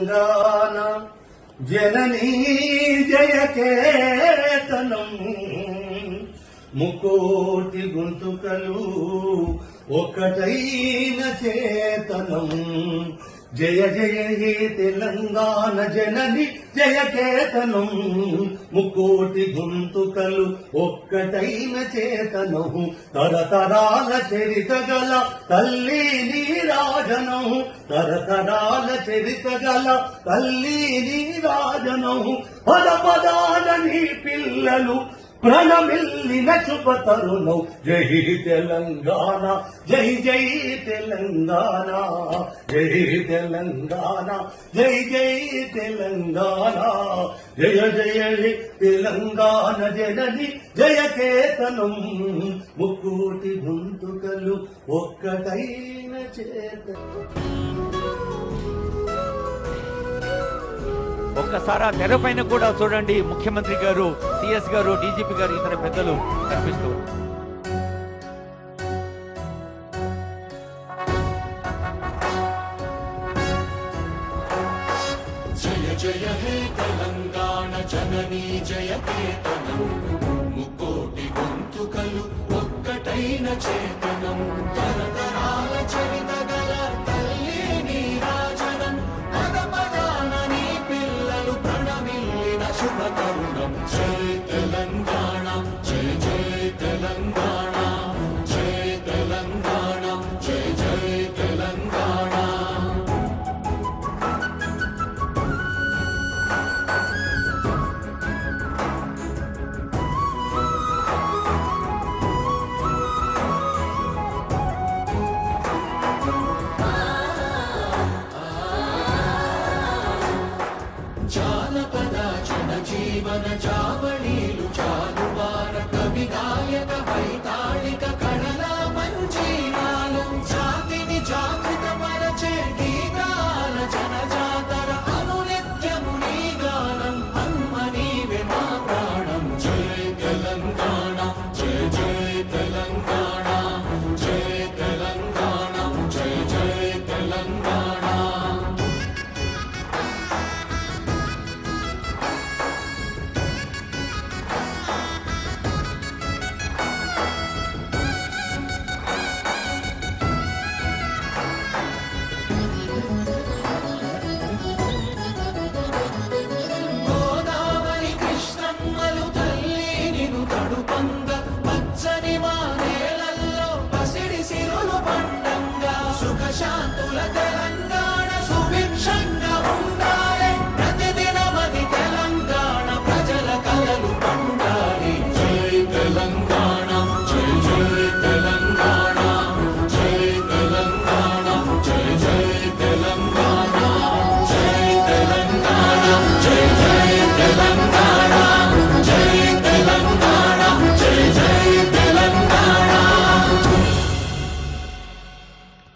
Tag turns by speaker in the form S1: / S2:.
S1: తెలంగాణ జననీ జయకేతనం. ముకోటి గొంతుకలు ఒక్కటైన చేతనం. జయ జయ హే తెలంగాణ జనని జయ కేతనం. ముకోటి గొంతుకలు ఒక్కటైన చేతనం తరతరాల చరిత గల తల్లి నీరాజనం తరతరాల చరిత గల తల్లి నీరాజనం పద పదాల నీ పిల్లలు ప్రణమిల్లిన శుభ తరుణం జై తెలంగాణ జై జై తెలంగాణ జై తెలంగాణ జై జై తెలంగాణ. జయ జయ తెలంగాణ జనని జయ కేతనం. ముక్కోటి గొంతుకలు ఒక్కటైన చేత.
S2: ఒక్కసారి ఆ తెర పైన కూడా చూడండి. ముఖ్యమంత్రి గారు సిఎస్ గారు డీజీపీ గారు ఇతర పెద్దలు కనిపిస్తూ
S3: జయ జయ హే తెలంగాణ జననీ జయ కేతనం. ముకోటి గొంతుకలు ఒక్కటైన చేతనం. ప్రణమిల్లిన జానపదాచన జీవన చావణీలు చాలువార కవి గాయక పైతాళి